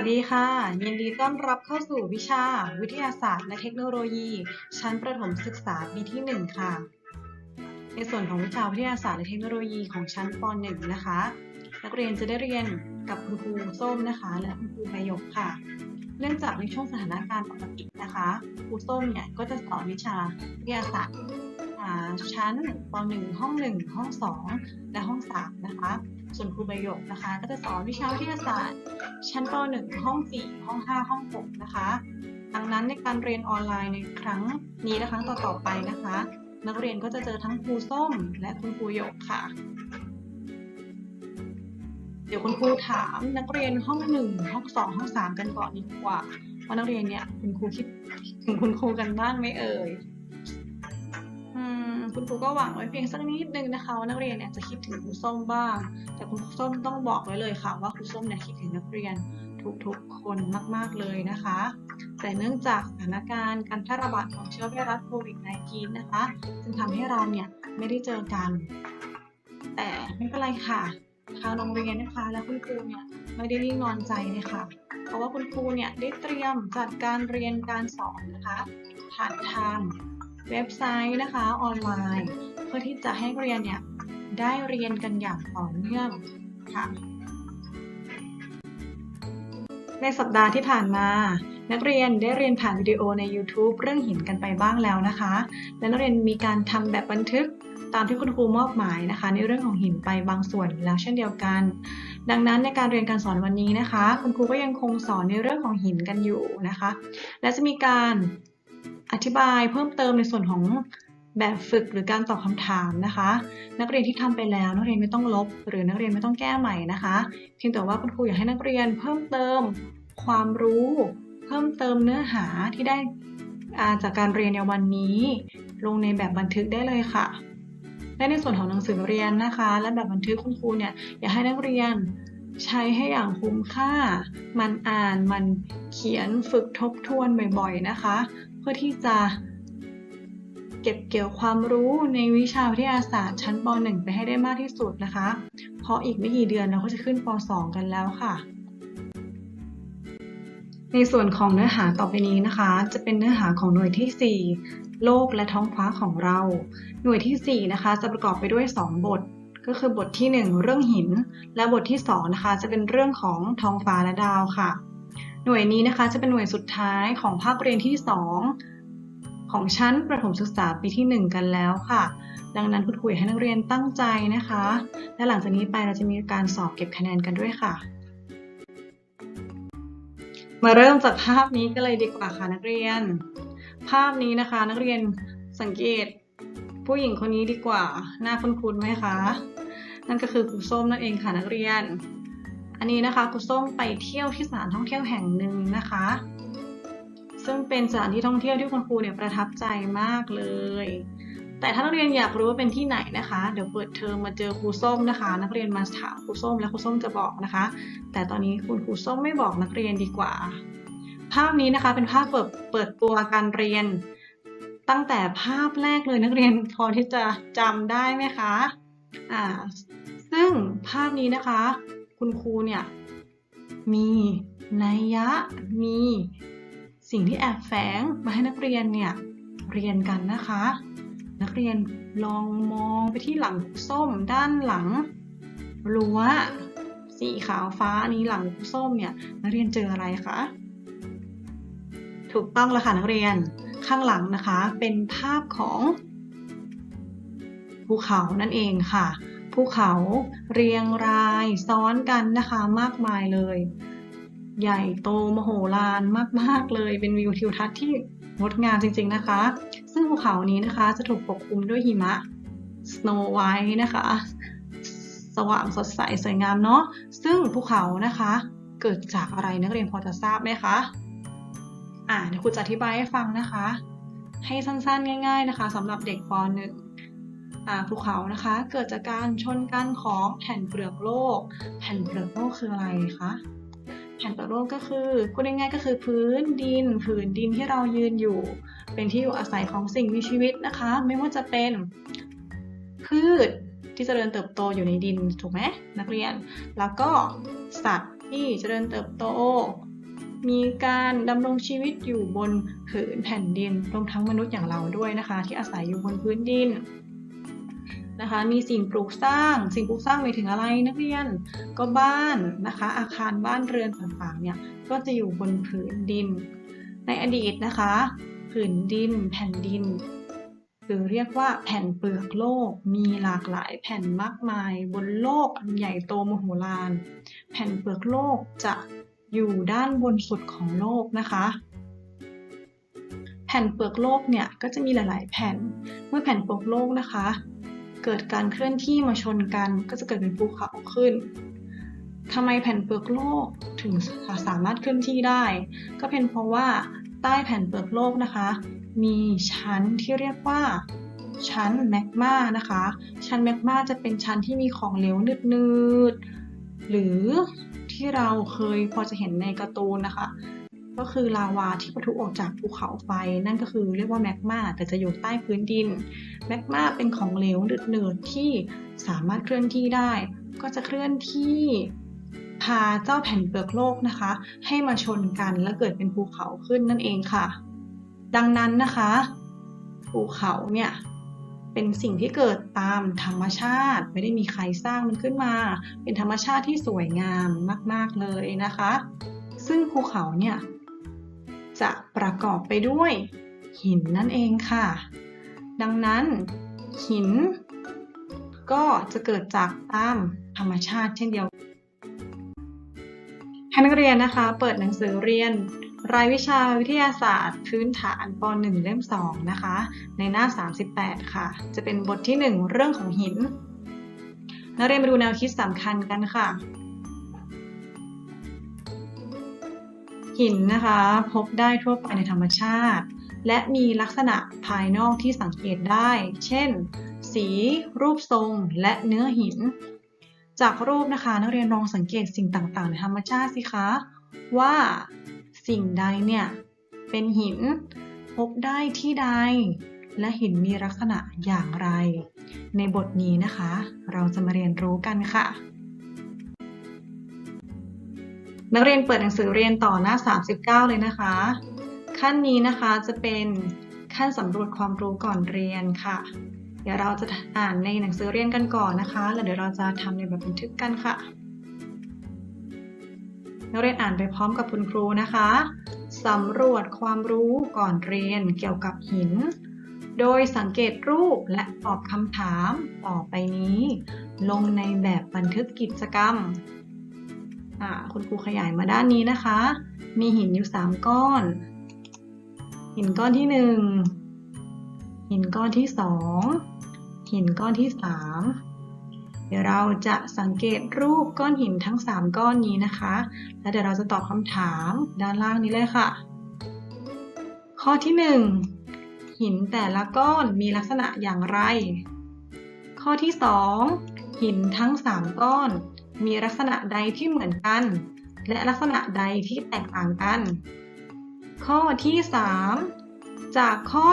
วัสดีค่ะ ยินดีต้อนรับเข้าสู่วิชา วิทยาศาสตร์และเทคโนโลยี ชั้นประถมศึกษาปีที่ 1 ค่ะ ในส่วนของวิชาวิทยาศาสตร์และเทคโนโลยีของชั้นป .1 นะคะ นักเรียนจะได้เรียนกับคุณครูส้มนะคะ และคุณครูประยกค่ะ เนื่องจากในช่วงสถานการณ์ปกตินะคะครูส้มเนี่ยก็จะสอนวิชาวิทยาศาสตร์ชั้นป .1 ห้อง 1 ห้อง 2 และห้อง 3 นะคะ ส่วนครูประยกนะคะ ก็จะสอนวิชาวิทยาศาสตร์ ชั้นป .1 ห้อง 4 ห้อง 5 ห้อง 6 นะคะ ดังนั้นในการเรียนออนไลน์ในครั้งนี้และครั้งต่อๆไปนะคะ นักเรียนก็จะเจอทั้งครูส้ม และคุณครูหยกค่ะ เดี๋ยวคุณครูถามนักเรียนห้อง 1 ห้อง 2 ห้อง 3 กันก่อนดีกว่าว่านักเรียนเนี่ยคุณครูคิดถึงคุณครูกันบ้างไหมเอ่ย คุณครูก็หวังไว้เพียงสักนิดนึงนะคะว่านักเรียนเนี่ยจะคิดถึงครูส้มบ้าง แต่คุณครูส้มต้องบอกไว้เลยค่ะว่าครูส้มเนี่ยคิดถึงนักเรียนทุกๆคนมากๆเลยนะคะ แต่เนื่องจากสถานการณ์การแพร่ระบาดของเชื้อไวรัสโควิด -19 นะคะ จึงทำให้เราเนี่ยไม่ได้เจอกัน แต่ไม่เป็นไรค่ะ ทางโรงเรียนนะคะ และคุณครูเนี่ยไม่ได้นิ่งนอนใจเลยค่ะ เพราะว่าคุณครูเนี่ยได้เตรียมจัดการเรียนการสอนนะคะผ่านทาง เว็บไซต์นะคะออนไลน์ เพื่อที่จะให้นักเรียนเนี่ยได้เรียนกันอย่างต่อเนื่องค่ะ ในสัปดาห์ที่ผ่านมา นักเรียนได้เรียนผ่านวิดีโอใน YouTube เรื่องหินกันไปบ้างแล้วนะคะ และนักเรียนมีการทำแบบบันทึกตามที่คุณครูมอบหมายนะคะ ในเรื่องของหินไปบางส่วนแล้วเช่นเดียวกัน ดังนั้นในการเรียนการสอนวันนี้นะคะ คุณครูก็ยังคงสอนในเรื่องของหินกันอยู่นะคะ และจะมีการ อธิบายเพิ่มเติมในส่วนของแบบฝึกหรือการตอบคำถามนะคะ นักเรียนที่ทำไปแล้วนักเรียนไม่ต้องลบ หรือนักเรียนไม่ต้องแก้ใหม่นะคะ เพียงแต่ว่าคุณครูอยากให้นักเรียนเพิ่มเติมความรู้ เพิ่มเติมเนื้อหาที่ได้อ่าจากการเรียนในวันนี้ ลงในแบบบันทึกได้เลยค่ะ และในส่วนของหนังสือเรียนนะคะ และแบบบันทึกคุณครูเนี่ยอยากให้นักเรียนใช้ให้อย่างคุ้มค่า มันอ่าน มันเขียน ฝึกทบทวนบ่อยๆ นะคะ พื่อที่จะเก็บเกี่ยวความรู้ในวิชาวิทยาศาสตร์ชั้นป .1 ไปให้ได้มากที่สุดนะคะ เพราะอีกไม่กี่เดือนเราก็จะขึ้นป .2 กันแล้วค่ะ ในส่วนของเนื้อหาต่อไปนี้นะคะ จะเป็นเนื้อหาของหน่วยที่ 4 โลกและท้องฟ้าของเรา หน่วยที่ 4 นะคะ จะประกอบไปด้วย 2 บท ก็คือบทที่ 1 เรื่องหิน และบทที่ 2 นะคะ จะเป็นเรื่องของท้องฟ้าและดาวค่ะ หน่วยนี้นะคะจะเป็นหน่วยสุดท้ายของภาคเรียนที่ 2 ของชั้นประถมศึกษาปีที่ 1 กันแล้วค่ะ ดังนั้นคุณครูอยให้นักเรียนตั้งใจนะคะ และหลังจากนี้ไปเราจะมีการสอบเก็บคะแนนกันด้วยค่ะ มาเริ่มจากภาพนี้กันเลยดีกว่าค่ะนักเรียน ภาพนี้นะคะนักเรียนสังเกตผู้หญิงคนนี้ดีกว่า หน้าคุ้นๆไหมคะ นั่นก็คือครูส้มนั่นเองค่ะนักเรียน อันนี้นะคะครูส้มไปเที่ยวที่สถานท่องเที่ยวแห่งหนึ่งนะคะ ซึ่งเป็นสถานที่ท่องเที่ยวที่คุณครูเนี่ยประทับใจมากเลย แต่ถ้านักเรียนอยากรู้ว่าเป็นที่ไหนนะคะ เดี๋ยวเปิดเทอมมาเจอครูส้มนะคะ นักเรียนมาถามครูส้มและครูส้มจะบอกนะคะ แต่ตอนนี้คุณครูส้มไม่บอกนักเรียนดีกว่า ภาพนี้นะคะเป็นภาพเปิดเปิดตัวการเรียน ตั้งแต่ภาพแรกเลยนักเรียนพอที่จะจำได้ไหมคะอ่าซึ่งภาพนี้นะคะ คุณครูเนี่ยมีนัยยะมีสิ่งที่แอบแฝงมาให้นักเรียนเนี่ยเรียนกันนะคะ นักเรียนลองมองไปที่หลังส้มด้านหลังรั้วสีขาวฟ้านี้หลังส้มเนี่ยนักเรียนเจออะไรคะถูกต้องแล้วค่ะนักเรียนข้างหลังนะคะเป็นภาพของภูเขานั่นเองค่ะ ภูเขาเรียงรายซ้อนกันนะคะมากมายเลย ใหญ่โตมโหฬารมากๆเลยเป็นวิวทิวทัศน์ที่งดงามจริงๆนะคะ ซึ่งภูเขานี้นะคะจะถูกปกคลุมด้วยหิมะ Snow White นะคะ สว่างสดใสสวยงามเนาะซึ่งภูเขานะคะ เกิดจากอะไรนักเรียนพอจะทราบไหมคะอ่าเดี๋ยวครูจะอธิบายให้ฟังนะคะ ให้สั้นๆ ง่าย ๆนะคะสำหรับเด็กป .1 ภูเขานะคะ เกิดจากการชนกันของแผ่นเปลือกโลก แผ่นเปลือกโลกคืออะไรคะแผ่นเปลือกโลกก็คือพูดง่ายๆก็คือพื้นดินผืนดินที่เรายืนอยู่ เป็นที่อยู่อาศัยของสิ่งมีชีวิตนะคะ ไม่ว่าจะเป็นพืชที่จเจริญเติบโตอยู่ในดินถูกไหมนักเรียน แล้วก็สัตว์ที่เจริญเติบโต มีการดำรงชีวิตอยู่บนผืนแผ่นดินรวมทั้งมนุษย์อย่างเราด้วยนะคะ ที่อาศัยอยู่บนพื้นดิน นะคะ มีสิ่งปลูกสร้าง สิ่งปลูกสร้างหมายถึงอะไรนักเรียน ก็บ้านนะคะ อาคารบ้านเรือนต่างๆเนี่ยก็จะอยู่บนผืนดิน ในอดีตนะคะ ผืนดิน แผ่นดินหรือเรียกว่าแผ่นเปลือกโลก มีหลากหลายแผ่นมากมายบนโลกอันใหญ่โตมโหฬาร แผ่นเปลือกโลกจะอยู่ด้านบนสุดของโลกนะคะ แผ่นเปลือกโลกเนี่ยก็จะมีหลาย ๆ แผ่น เมื่อแผ่นเปลือกโลกนะคะ เกิดการเคลื่อนที่มาชนกันก็จะเกิดเป็นภูเขาขึ้นทำไมแผ่นเปลือกโลกถึงสามารถเคลื่อนที่ได้ ก็เป็นเพราะว่าใต้แผ่นเปลือกโลกนะคะ มีชั้นที่เรียกว่าชั้นแมกมานะคะ ชั้นแมกมาจะเป็นชั้นที่มีของเหลวนืดๆหรือที่เราเคยพอจะเห็นในการ์ตูนนะคะ ก็คือลาวาที่ปะทุออกจากภูเขาไฟ นั่นก็คือเรียกว่าแมกมาแต่จะอยู่ใต้พื้นดินแมกมาเป็นของเหลวหนืดๆที่สามารถเคลื่อนที่ได้ ก็จะเคลื่อนที่พาเจ้าแผ่นเปลือกโลกนะคะ ให้มาชนกันแล้วเกิดเป็นภูเขาขึ้นนั่นเองค่ะ ดังนั้นนะคะ ภูเขาเนี่ยเป็นสิ่งที่เกิดตามธรรมชาติ ไม่ได้มีใครสร้างมันขึ้นมา เป็นธรรมชาติที่สวยงามมาก ๆเลยนะคะ ซึ่งภูเขาเนี่ย จะประกอบไปด้วย หินนั่นเองค่ะ ดังนั้น หิน ก็จะเกิดจากตามธรรมชาติเช่นเดียวกันให้นักเรียนนะคะ เปิดหนังสือเรียน รายวิชาวิทยาศาสตร์ พื้นฐานป .1 เล่ม 2 นะคะ ในหน้า 38 ค่ะ จะเป็นบทที่ 1 เรื่องของหิน นักเรียนมาดูแนวคิดสำคัญกันค่ะ หินนะคะพบได้ทั่วไปในธรรมชาติ และมีลักษณะภายนอกที่สังเกตได้ เช่น สี รูปทรง และเนื้อหิน จากรูปนะคะนักเรียนลองสังเกตสิ่งต่างๆ ในธรรมชาติสิคะ ว่าสิ่งใดเนี่ยเป็นหินพบได้ที่ใด และหินมีลักษณะอย่างไร ในบทนี้นะคะ เราจะมาเรียนรู้กันค่ะ นักเรียนเปิดหนังสือเรียนต่อหน้า 39 เลยนะคะ ขั้นนี้นะคะจะเป็นขั้นสำรวจความรู้ก่อนเรียนค่ะ เดี๋ยวเราจะอ่านในหนังสือเรียนกันก่อนนะคะ แล้วเดี๋ยวเราจะทำในแบบบันทึกกันค่ะ นักเรียนอ่านไปพร้อมกับคุณครูนะคะสำรวจความรู้ก่อนเรียนเกี่ยวกับหิน โดยสังเกตรูปและตอบคำถามต่อไปนี้ ลงในแบบบันทึกกิจกรรม คุณครูขยายมาด้านนี้นะคะ มีหินอยู่ 3 ก้อน หินก้อนที่ 1 หินก้อนที่ 2 หินก้อนที่ 3 เดี๋ยวเราจะสังเกตรูปก้อนหินทั้ง 3 ก้อนนี้นะคะ แล้วเดี๋ยวเราจะตอบคำถามด้านล่างนี้เลยค่ะ ข้อที่ 1 หินแต่ละก้อนมีลักษณะอย่างไร ข้อที่ 2 หินทั้ง 3 ก้อน มีลักษณะใดที่เหมือนกัน และลักษณะใดที่แตกต่างกัน ข้อที่ 3 จากข้อ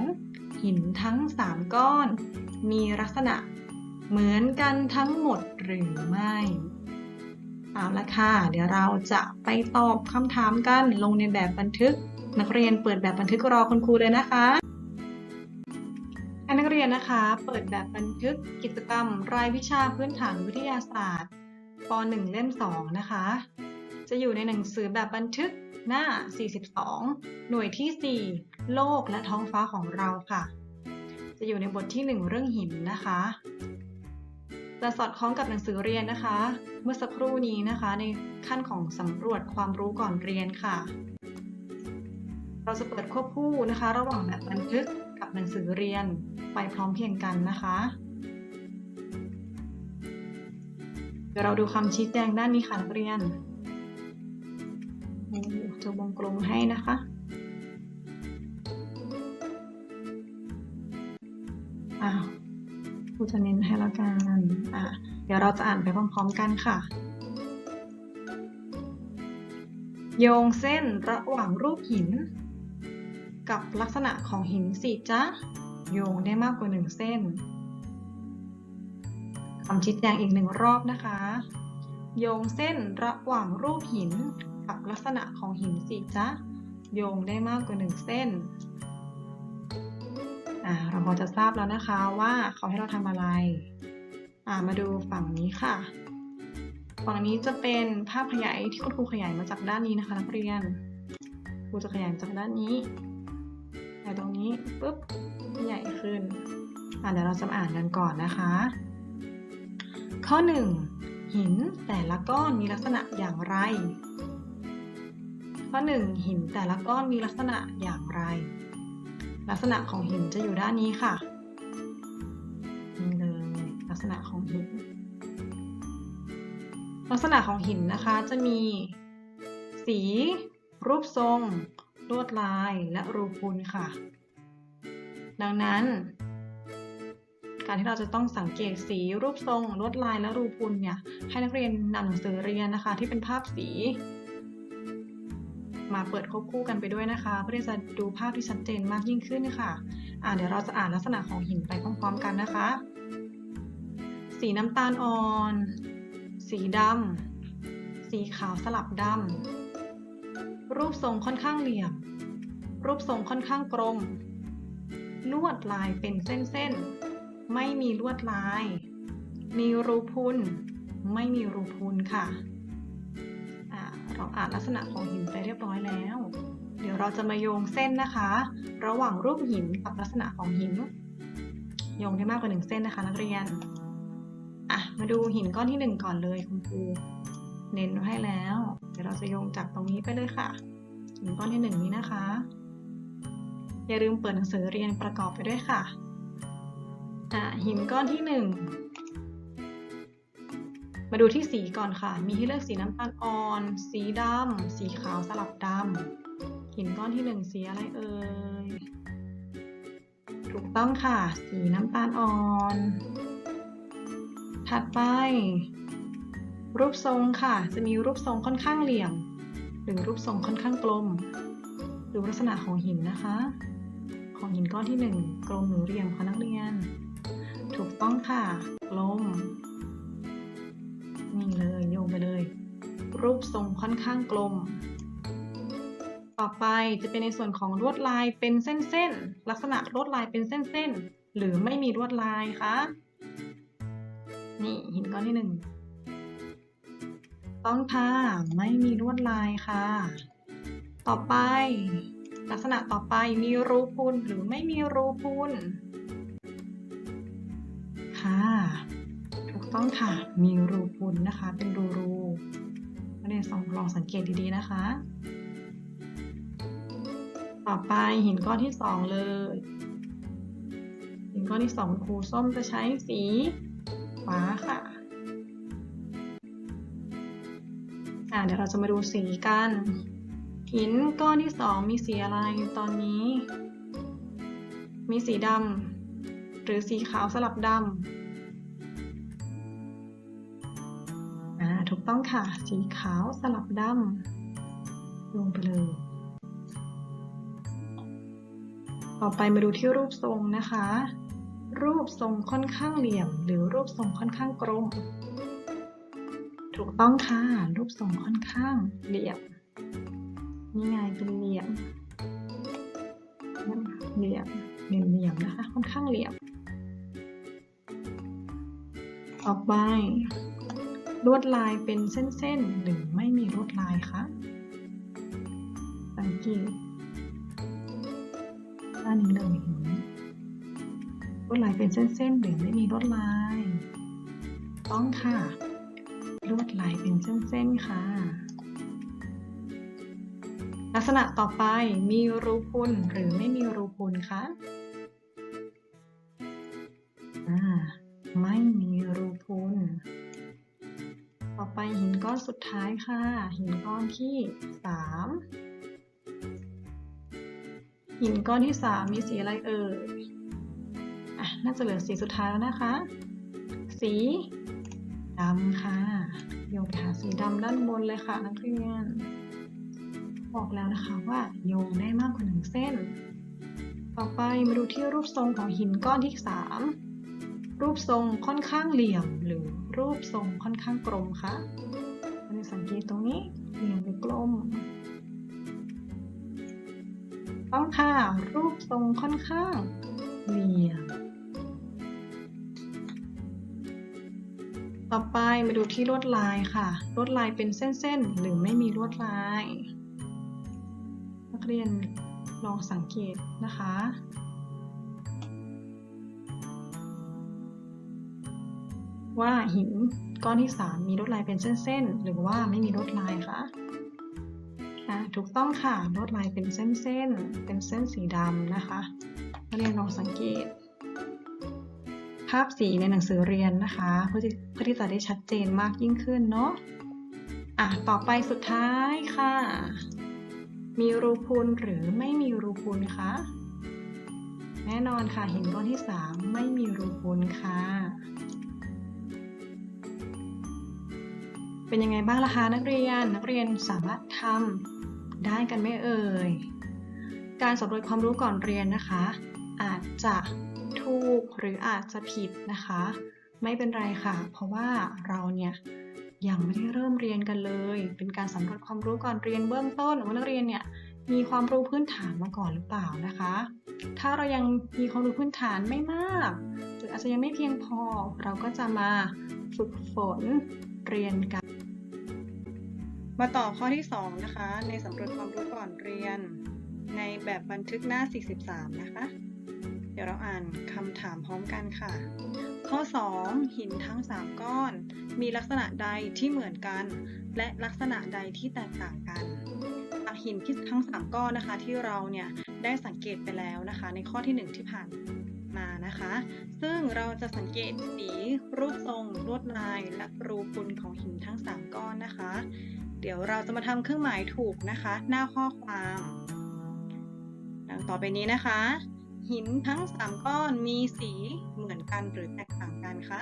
2 หินทั้ง 3 ก้อน มีลักษณะเหมือนกันทั้งหมดหรือไม่เอาละค่ะ เดี๋ยวเราจะไปตอบคำถามกันลงในแบบบันทึก นักเรียนเปิดแบบบันทึกรอคุณครูเลยนะคะนักเรียนนะคะ เปิดแบบบันทึกกิจกรรม รายวิชาพื้นฐานวิทยาศาสตร์ ป .1 เล่ม 2 นะคะ จะอยู่ในหนังสือแบบบันทึกหน้า 42 หน่วยที่ 4 โลกและท้องฟ้าของเราค่ะ จะอยู่ในบทที่ 1 เรื่องหินนะคะจะสอดคล้องกับหนังสือเรียนนะคะ เมื่อสักครู่นี้นะคะ ในขั้นของสำรวจความรู้ก่อนเรียนค่ะ เราจะเปิดควบคู่นะคะ ระหว่างแบบบันทึกกับหนังสือเรียนไปพร้อมเพียงกันนะคะ ดี๋ยวเราดูคำชี้แจงด้านนี้ค่ะนักเรียนจะวงกลมให้นะคะอ้าวผู้จะเน้นให้แล้วกันอะเดี๋ยวเราจะอ่านไปพร้อมๆกันค่ะ โยงเส้นระหว่างรูปหิน กับลักษณะของหินสิจ๊ะโยงได้มากกว่าหนึ่งเส้น คำชี้แจงอีกหนึ่งรอบนะคะ โยงเส้นระหว่างรูปหินกับลักษณะของหินสิจ๊ะ โยงได้มากกว่าหนึ่งเส้น เราพอจะทราบแล้วนะคะว่าเขาให้เราทำอะไร มาดูฝั่งนี้ค่ะ ฝั่งนี้จะเป็นภาพขยายที่คุณครูขยายมาจากด้านนี้นะคะนักเรียน ครูจะขยายจากด้านนี้ไปตรงนี้ปุ๊บใหญ่ขึ้นอ่าเดี๋ยวเราจะอ่านกันก่อนนะคะ ข้อ 1 หินแต่ละก้อนมีลักษณะอย่างไร ข้อ 1 หินแต่ละก้อนมีลักษณะอย่างไร ลักษณะของหินจะอยู่ด้านนี้ค่ะนี่เลยลักษณะของหิน ลักษณะของหินนะคะจะมี สี รูปทรง ลวดลายและรูพุนค่ะ ดังนั้น การที่เราจะต้องสังเกตสี รูปทรง ลวดลายและรูพุนเนี่ยให้นักเรียนนำหนังสือเรียนนะคะ ที่เป็นภาพสี มาเปิดควบคู่กันไปด้วยนะคะ เพื่อที่จะดูภาพที่ชัดเจนมากยิ่งขึ้นค่ะอ่าเดี๋ยวเราจะอ่านลักษณะของหินไปพร้อม ๆ กันนะคะ สีน้ำตาลอ่อน สีดำสีขาวสลับดำรูปทรงค่อนข้างเหลี่ยม รูปทรงค่อนข้างกลมลวดลายเป็นเส้นๆ ไม่มีลวดลาย มีรูพุนไม่มีรูพุนค่ะอ่าเราอ่านลักษณะของหินไปเรียบร้อยแล้ว เดี๋ยวเราจะมาโยงเส้นนะคะ ระหว่างรูปหินกับลักษณะของหิน โยงได้มากกว่าหนึ่งเส้นนะคะ นักเรียนอะมาดูหินก้อนที่หนึ่งก่อนเลยคุณครูเน้นไว้ให้แล้ว เดี๋ยวเราจะโยงจากตรงนี้ไปเลยค่ะ หินก้อนที่หนึ่งนี้นะคะ อย่าลืมเปิดหนังสือเรียนประกอบไปด้วยค่ะ อะหินก้อนที่หนึ่งมาดูที่สีก่อนค่ะ มีให้เลือกสีน้ำตาลอ่อน สีดำ สีขาวสลับดำ หินก้อนที่หนึ่งสีอะไรเอ่ย ถูกต้องค่ะ สีน้ำตาลอ่อน ถัดไป รูปทรงค่ะ จะมีรูปทรงค่อนข้างเหลี่ยม หรือรูปทรงค่อนข้างกลม ดูลักษณะของหินนะคะ ของหินก้อนที่หนึ่งกลมหรือเหลี่ยมคะนักเรียน ต้องค่ะกลม นี่เลยโยงไปเลย รูปทรงค่อนข้างกลม ต่อไปจะเป็นในส่วนของลวดลายเป็นเส้นๆ ลักษณะลวดลายเป็นเส้นๆ หรือไม่มีลวดลายคะนี่หินก้อนที่หนึ่ง ต้องค่ะ ไม่มีลวดลายค่ะ ต่อไป ลักษณะต่อไปมีรูพุนหรือไม่มีรูพุน ค่ะ ถูกต้องค่ะ มีรูพุนนะคะ เป็นรูรูนักเรียนลองลองสังเกตดีๆนะคะ ต่อไปหินก้อนที่สองเลย หินก้อนที่สองครูส้มจะใช้สีฟ้าค่ะอ่าเดี๋ยวเราจะมาดูสีกัน หินก้อนที่สองมีสีอะไรตอนนี้ มีสีดำหรือสีขาวสลับดำ ถูกต้องค่ะ สีขาวสลับดำลงไปเลย ต่อไปมาดูที่รูปทรงนะคะ รูปทรงค่อนข้างเหลี่ยม หรือรูปทรงค่อนข้างกลม ถูกต้องค่ะ รูปทรงค่อนข้างเหลี่ยม นี่ไงเป็นเหลี่ยมเหลี่ยมเหลี่ยมเหลี่ยมนะคะ ค่อนข้างเหลี่ยมต่อไป ลวดลายเป็นเส้นๆ หรือไม่มีลวดลายคะสังเกตด้านนี้เลยเห็นไหมลวดลายเป็นเส้นๆ หรือไม่มีลวดลาย ต้องค่ะ ลวดลายเป็นเส้นๆ ค่ะ ลักษณะต่อไปมีรูพุนหรือไม่มีรูพุนคะ อ่า ไม่มี หินก้อนสุดท้ายค่ะ หินก้อนที่สามหินก้อนที่สามมีสีอะไรเอ่ยอะน่าจะเหลือสีสุดท้ายแล้วนะคะ สีดำค่ะโยงไปหาสีดำด้านบนเลยค่ะนักเรียนบอกแล้วนะคะว่าโยงได้มากกว่าหนึ่งเส้น ต่อไปมาดูที่รูปทรงของหินก้อนที่สาม รูปทรงค่อนข้างเหลี่ยม หรือรูปทรงค่อนข้างกลมคะมาดูสังเกตตรงนี้เหลี่ยมหรือกลม ต้องค่ะ รูปทรงค่อนข้างเหลี่ยม ต่อไปมาดูที่ลวดลายค่ะ ลวดลายเป็นเส้นๆ หรือไม่มีลวดลาย นักเรียนลองสังเกตนะคะ ว่าหินก้อนที่ 3 มีลวดลายเป็นเส้นๆ หรือว่าไม่มีลวดลายคะอะถูกต้องค่ะลวดลายเป็นเส้นๆ เป็นเส้นสีดำนะคะนักเรียนลองสังเกต ภาพสีในหนังสือเรียนนะคะ เพื่อที่เพื่อที่จะได้ชัดเจนมากยิ่งขึ้นเนาะอะต่อไปสุดท้ายค่ะ มีรูพุนหรือไม่มีรูพุนคะแน่นอนค่ะหินก้อนที่ 3 ไม่มีรูพุนค่ะ เป็นยังไงบ้างล่ะคะนักเรียน นักเรียนสามารถทำได้กันไหมเอ่ย การสำรวจความรู้ก่อนเรียนนะคะ อาจจะถูกหรืออาจจะผิดนะคะ ไม่เป็นไรค่ะ เพราะว่าเราเนี่ยยังไม่ได้เริ่มเรียนกันเลย เป็นการสำรวจความรู้ก่อนเรียนเบื้องต้นว่านักเรียนเนี่ยมีความรู้พื้นฐานมาก่อนหรือเปล่านะคะ ถ้าเรายังมีความรู้พื้นฐานไม่มาก หรืออาจจะยังไม่เพียงพอ เราก็จะมาฝึกฝน เรียนกัน มาต่อข้อที่ 2 นะคะ ในสำรวจความรู้ก่อนเรียน ในแบบบันทึกหน้า 43 นะคะ เดี๋ยวเราอ่านคำถามพร้อมกันค่ะ ข้อ 2 หินทั้ง 3 ก้อน มีลักษณะใดที่เหมือนกัน และลักษณะใดที่แตกต่างกันจากหินที่ทั้ง 3 ก้อนนะคะที่เราเนี่ยได้สังเกตไปแล้วนะคะ ในข้อที่ 1 ที่ผ่าน มานะคะ ซึ่งเราจะสังเกตสีรูปทรงลวดลายและรูพุนของหินทั้ง 3 ก้อนนะคะ เดี๋ยวเราจะมาทำเครื่องหมายถูกนะคะ หน้าข้อความดังต่อไปนี้นะคะ หินทั้ง 3 ก้อนมีสีเหมือนกันหรือแตกต่างกันคะ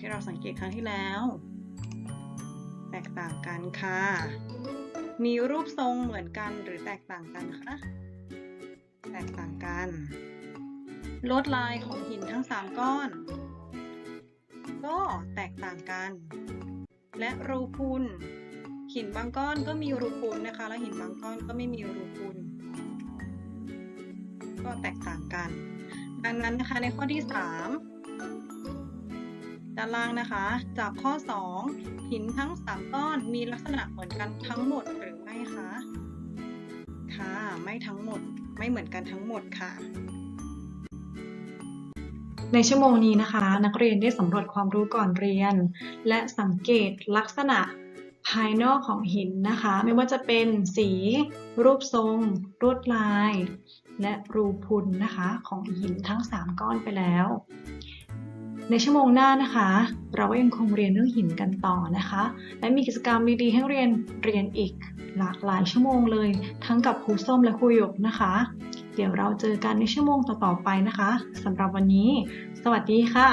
ที่เราสังเกตครั้งที่แล้วแตกต่างกันค่ะ มีรูปทรงเหมือนกันหรือแตกต่างกันคะ แตกต่างกัน ลวดลายของหินทั้ง 3 ก้อน ก็แตกต่างกัน และรูพุนหินบางก้อนก็มีรูพุนนะคะ และหินบางก้อนก็ไม่มีรูพุนก็แตกต่างกัน ดังนั้นนะคะในข้อที่ 3 ด้านล่างนะคะ จากข้อ 2 หินทั้ง 3 ก้อนมีลักษณะเหมือนกันทั้งหมดหรือไม่คะ ค่ะ ไม่ทั้งหมด ไม่เหมือนกันทั้งหมดค่ะ ในชั่วโมงนี้นะคะ นักเรียนได้สำรวจความรู้ก่อนเรียน และสังเกตลักษณะภายนอกของหินนะคะ ไม่ว่าจะเป็นสี รูปทรงลวดลาย และรูพุนนะคะ ของหินทั้ง 3 ก้อนไปแล้ว ในชั่วโมงหน้านะคะ เราก็ยังคงเรียนเรื่องหินกันต่อนะคะ และมีกิจกรรมดีๆให้เรียนเรียนอีก หลากหลายชั่วโมงเลย ทั้งกับครูส้มและครูหยกนะคะ เดี๋ยวเราเจอกันในชั่วโมงต่อๆไปนะคะสำหรับวันนี้ สวัสดีค่ะ